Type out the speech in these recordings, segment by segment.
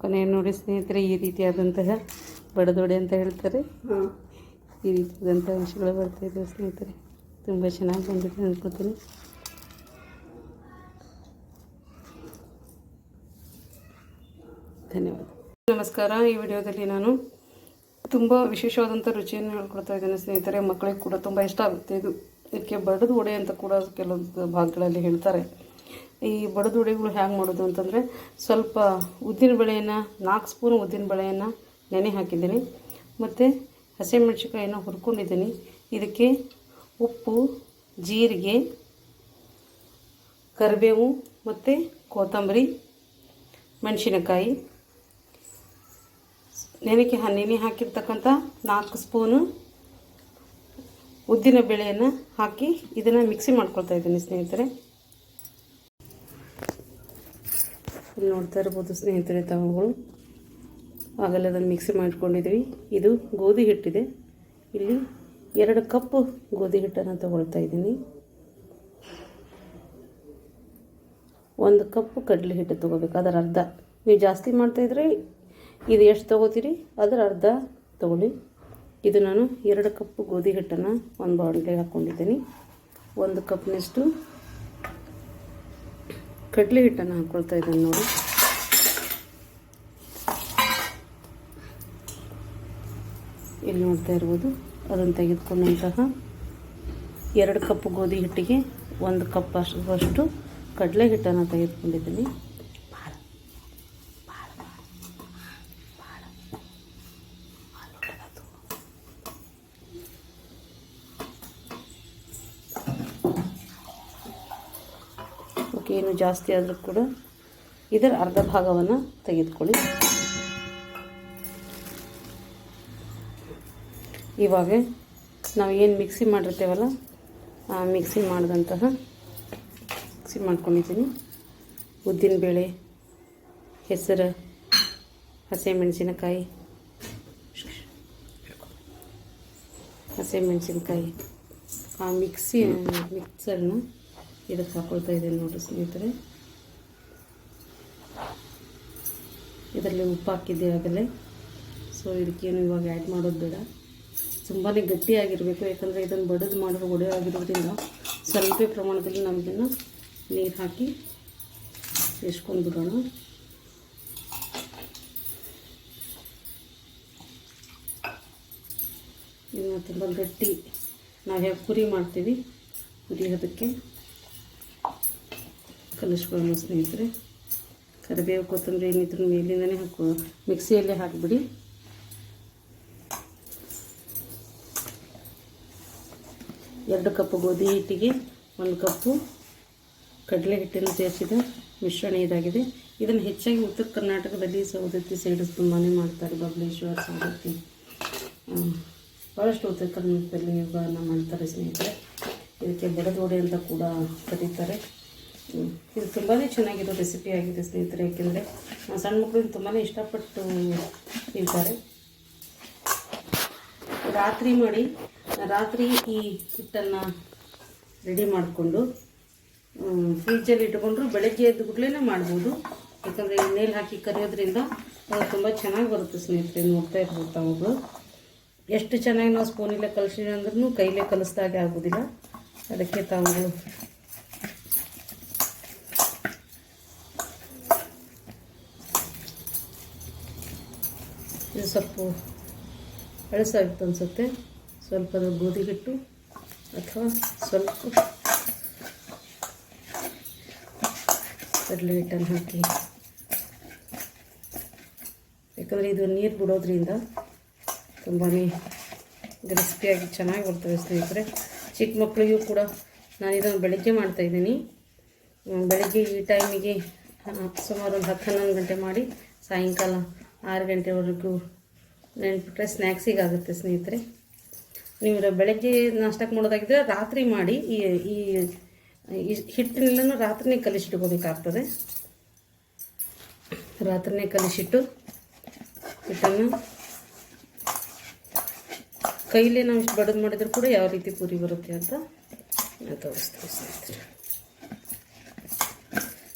ಕೊನೆಯ ನೋಡಿ ಸ್ನೇಹಿತರೆ ಈ ರೀತಿಯಾದಂತಹ ಬಡದೊಡೆ ಅಂತ ಹೇಳ್ತಾರೆ. ಈ ರೀತಿಯಾದಂಥ ಅಂಶಗಳು ಬರ್ತಾ ಇದ್ದಾವೆ ಸ್ನೇಹಿತರೆ. ತುಂಬ ಚೆನ್ನಾಗಿ ಬಂದಿದೆ ಅಂದ್ಕೋತೀನಿ ಧನ್ಯವಾದ. ನಮಸ್ಕಾರ. ಈ ವಿಡಿಯೋದಲ್ಲಿ ನಾನು ತುಂಬ ವಿಶೇಷವಾದಂಥ ರುಚಿಯನ್ನು ಹೇಳ್ಕೊಡ್ತಾ ಇದ್ದೇನೆ ಸ್ನೇಹಿತರೆ. ಮಕ್ಕಳಿಗೆ ಕೂಡ ತುಂಬ ಇಷ್ಟ ಆಗುತ್ತೆ ಇದು. ಇದಕ್ಕೆ ಬಡದು ಅಂತ ಕೂಡ ಕೆಲವೊಂದು ಭಾಗಗಳಲ್ಲಿ ಹೇಳ್ತಾರೆ. ಈ ಬಡದುಡೆಗಳು ಹ್ಯಾಂಗೆ ಮಾಡೋದು ಅಂತಂದರೆ ಸ್ವಲ್ಪ ಉದ್ದಿನ ಬೇಳೆಯನ್ನು, ನಾಲ್ಕು ಸ್ಪೂನ್ ಉದ್ದಿನ ಬೇಳೆಯನ್ನು ನೆನೆ ಹಾಕಿದ್ದೀನಿ. ಮತ್ತು ಹಸಿಮೆಣ್ಸಿಕಾಯನ್ನು ಹುರ್ಕೊಂಡಿದ್ದೀನಿ. ಇದಕ್ಕೆ ಉಪ್ಪು, ಜೀರಿಗೆ, ಕರಿಬೇವು ಮತ್ತು ಕೊತ್ತಂಬರಿ, ಮೆಣಸಿನಕಾಯಿ. ನೆನೆಗೆ ಹ- ನೆನೆ ಹಾಕಿರ್ತಕ್ಕಂಥ ನಾಲ್ಕು ಸ್ಪೂನು ಉದ್ದಿನ ಬೇಳೆಯನ್ನು ಹಾಕಿ ಇದನ್ನು ಮಿಕ್ಸಿ ಮಾಡ್ಕೊಳ್ತಾ ಇದ್ದೀನಿ ಸ್ನೇಹಿತರೆ. ಇಲ್ಲಿ ನೋಡ್ತಾ ಇರ್ಬೋದು ಸ್ನೇಹಿತರೆ ತಾವುಗಳು ಆಗಲೇ ಅದನ್ನು ಮಿಕ್ಸ್ ಮಾಡಿಕೊಂಡಿದ್ವಿ. ಇದು ಗೋಧಿ ಹಿಟ್ಟಿದೆ. ಇಲ್ಲಿ ಎರಡು ಕಪ್ ಗೋಧಿ ಹಿಟ್ಟನ್ನು ತಗೊಳ್ತಾ ಇದ್ದೀನಿ. ಒಂದು ಕಪ್ ಕಡಲೆ ಹಿಟ್ಟು ತೊಗೋಬೇಕು. ಅದರ ಅರ್ಧ. ನೀವು ಜಾಸ್ತಿ ಮಾಡ್ತಾಯಿದ್ರೆ ಇದು ಎಷ್ಟು ತೊಗೋತೀರಿ? ಅದರ ಅರ್ಧ ತೊಗೊಳ್ಳಿ. ಇದು ನಾನು ಎರಡು ಕಪ್ ಗೋಧಿ ಹಿಟ್ಟನ್ನು ಒಂದು ಬಾಣಲೆಗೆ ಹಾಕ್ಕೊಂಡಿದ್ದೀನಿ ಒಂದು ಕಪ್ನಷ್ಟು ಕಡಲೆ ಹಿಟ್ಟನ್ನು ಹಾಕ್ಕೊಳ್ತಾ ಇದ್ದೀನಿ ನೋಡಿ. ಇಲ್ಲಿ ನೋಡ್ತಾ ಇರ್ಬೋದು, ಅದನ್ನು ತೆಗೆದುಕೊಂಡಂತಹ ಎರಡು ಕಪ್ ಗೋಧಿ ಹಿಟ್ಟಿಗೆ ಒಂದು ಕಪ್ ಅಷ್ಟು ಕಡಲೆ ಹಿಟ್ಟನ್ನು ತೆಗೆದುಕೊಂಡಿದ್ದೀನಿ. ಏನು ಜಾಸ್ತಿ ಆದರೂ ಕೂಡ ಇದರ ಅರ್ಧ ಭಾಗವನ್ನು ತೆಗೆದುಕೊಳ್ಳಿ. ಇವಾಗ ನಾವು ಏನು ಮಿಕ್ಸಿ ಮಾಡಿರ್ತೇವಲ್ಲ, ಆ ಮಿಕ್ಸಿ ಮಾಡಿದಂತಹ ಮಿಕ್ಸಿ ಮಾಡ್ಕೊಂಡಿದ್ದೀನಿ. ಉದ್ದಿನಬೇಳೆ ಹೆಸರು ಹಸಿಮೆಣಸಿನಕಾಯಿ ಹಸಿಮೆಣಸಿನಕಾಯಿ ಆ ಮಿಕ್ಸಿ ಮಿಕ್ಸರ್ನ ಇದಕ್ಕೆ ಹಾಕೊಳ್ತಾ ಇದ್ದೀನಿ ನೋಡಿರಿ ಸ್ನೇಹಿತರೆ. ಇದರಲ್ಲಿ ಉಪ್ಪು ಹಾಕಿದ್ದೆ ಆಗಲೇ. ಸೊ ಇದಕ್ಕೇನು ಇವಾಗ ಆ್ಯಡ್ ಮಾಡೋದು ಬೇಡ. ತುಂಬಾ ಗಟ್ಟಿಯಾಗಿರಬೇಕು, ಯಾಕಂದರೆ ಇದನ್ನು ಬಡಿದು ಮಾಡೋ ಒಡೆ ಆಗಿರೋದ್ರಿಂದ ಸ್ವಲ್ಪ ಪ್ರಮಾಣದಲ್ಲಿ ನಾವು ಇದನ್ನು ನೀರು ಹಾಕಿ ಬೇಯಿಸ್ಕೊಂಡು ಬಿಡೋಣ. ಇದನ್ನು ತುಂಬ ಗಟ್ಟಿ. ನಾವು ಹೇಗೆ ಪುರಿ ಮಾಡ್ತೀವಿ ಪುರಿಯೋದಕ್ಕೆ ಕಲಿಸ್ಕೊಳ್ಳೋಣ ಸ್ನೇಹಿತರೆ. ಕರಿಬೇವು, ಕೊತ್ತಂಬರಿ ಏನಿದ್ರು ಮೇಲಿಂದನೇ ಹಾಕು ಮಿಕ್ಸಿಯಲ್ಲೇ ಹಾಕಿಬಿಡಿ. ಎರಡು ಕಪ್ ಗೋಧಿ ಹಿಟ್ಟಿಗೆ ಒಂದು ಕಪ್ಪು ಕಡಲೆ ಹಿಟ್ಟನ್ನು ಸೇರಿಸಿದ ಮಿಶ್ರಣ ಇದಾಗಿದೆ. ಇದನ್ನು ಹೆಚ್ಚಾಗಿ ಉತ್ತರ ಕರ್ನಾಟಕದಲ್ಲಿ ಸೌದತ್ತಿ ಸೈಡು ತುಂಬಾ ಮಾಡ್ತಾರೆ ಬಬಲೇಶ್ವರ ಸೌದತ್ತಿ ಭಾಳಷ್ಟು ಉತ್ತರ ಕರ್ನಾಟಕದಲ್ಲಿ ಮಾಡ್ತಾರೆ ಸ್ನೇಹಿತರೆ. ಇದಕ್ಕೆ ಬಡದೋಡೆ ಅಂತ ಕೂಡ ಕರೀತಾರೆ. ಇದು ತುಂಬಾ ಚೆನ್ನಾಗಿರೋ ರೆಸಿಪಿ ಆಗಿದೆ ಸ್ನೇಹಿತರೆ ಏಕೆಂದರೆ ಸಣ್ಣ ಮಕ್ಕಳು ತುಂಬಾ ಇಷ್ಟಪಟ್ಟು ತಿಂತಾರೆ. ರಾತ್ರಿ ಮಾಡಿ, ರಾತ್ರಿ ಈ ಹಿಟ್ಟನ್ನು ರೆಡಿ ಮಾಡಿಕೊಂಡು ಫ್ರಿಜ್ಜಲ್ಲಿ ಇಟ್ಕೊಂಡ್ರು ಬೆಳಗ್ಗೆ ಎದ್ದು ಕೂಡಲೇ ಮಾಡ್ಬೋದು. ಯಾಕಂದರೆ ಎಣ್ಣೆಲಿ ಹಾಕಿ ಕರಿಯೋದ್ರಿಂದ ತುಂಬ ಚೆನ್ನಾಗಿ ಬರುತ್ತೆ ಸ್ನೇಹಿತರೆ, ನೋಡ್ತಾ ಇರ್ಬೋದು ತಾವು ಎಷ್ಟು ಚೆನ್ನಾಗಿ ನಾವು ಸ್ಪೂನಲ್ಲೇ ಕಲಿಸಿದ್ರೆ ಅಂದ್ರೂ ಕೈಲೇ ಕಲಿಸ್ದಾಗೆ ಆಗೋದಿಲ್ಲ. ಅದಕ್ಕೆ ತಾವುಗಳು ಇದು ಸ್ವಲ್ಪ ಅಳಸಾಗಿತ್ತು ಅನಿಸುತ್ತೆ. ಸ್ವಲ್ಪ ಗೋಧಿ ಹಿಟ್ಟು ಅಥವಾ ಸ್ವಲ್ಪ ಕಡಲೆ ಹಿಟ್ಟನ್ನು ಹಾಕಿ. ಯಾಕಂದರೆ ಇದು ನೀರು ಬಿಡೋದ್ರಿಂದ ತುಂಬಾ ಕ್ರಿಸ್ಪಿಯಾಗಿ ಚೆನ್ನಾಗಿ ಬರ್ತವೆ ಸ್ನೇಹಿತರೆ. ಚಿಕ್ಕ ಮಕ್ಕಳಿಗೂ ಕೂಡ ನಾನು ಇದನ್ನು ಬೆಳಗ್ಗೆ ಮಾಡ್ತಾಯಿದ್ದೀನಿ ಬೆಳಗ್ಗೆ ಈ ಟೈಮಿಗೆ ಸುಮಾರು ಒಂದು ಹತ್ತು ಹನ್ನೊಂದು ಗಂಟೆ ಮಾಡಿ ಸಾಯಂಕಾಲ ಆರು ಗಂಟೆವರೆಗೂ ನೆನ್ಬಿಟ್ರೆ ಸ್ನ್ಯಾಕ್ಸಿಗೆ ಆಗುತ್ತೆ ಸ್ನೇಹಿತರೆ. ನೀವು ಬೆಳಗ್ಗೆ ನಾಷ್ಟಕ್ಕೆ ಮಾಡೋದಾಗಿದ್ದರೆ ರಾತ್ರಿ ಮಾಡಿ ಈ ಈ ಹಿಟ್ಟಿನೆಲ್ಲನೂ ರಾತ್ರಿನೇ ಕಲಿಸಿಟ್ಕೋಬೇಕಾಗ್ತದೆ ರಾತ್ರಿನೇ ಕಲಿಸಿಟ್ಟು ಹಿಟ್ಟನ್ನು ಕೈಲೇ ನಾವು ಇಷ್ಟು ಬಡದು ಮಾಡಿದ್ರು ಕೂಡ ಯಾವ ರೀತಿ ಪೂರಿ ಬರುತ್ತೆ ಅಂತ ನಾನು ತೋರಿಸ್ತೀನಿ ಸ್ನೇಹಿತರೆ.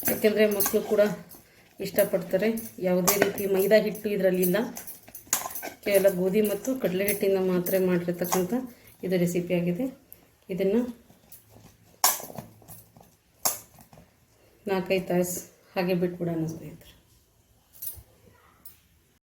ಯಾಕೆಂದರೆ ಮಕ್ಕಳು ಕೂಡ ಇಷ್ಟಪಡ್ತಾರೆ. ಯಾವುದೇ ರೀತಿ ಮೈದಾ ಹಿಟ್ಟು ಇದರಲ್ಲಿಲ್ಲ. ಕೇವಲ ಗೋಧಿ ಮತ್ತು ಕಡಲೆ ಹಿಟ್ಟಿಂದ ಮಾತ್ರ ಮಾಡಿರ್ತಕ್ಕಂಥ ಇದು ರೆಸಿಪಿ ಆಗಿದೆ. ಇದನ್ನು ನಾಲ್ಕೈದು ತಾಸು ಹಾಗೆ ಬಿಟ್ಬಿಡೋಣ ಸ್ನೇಹಿತರೆ.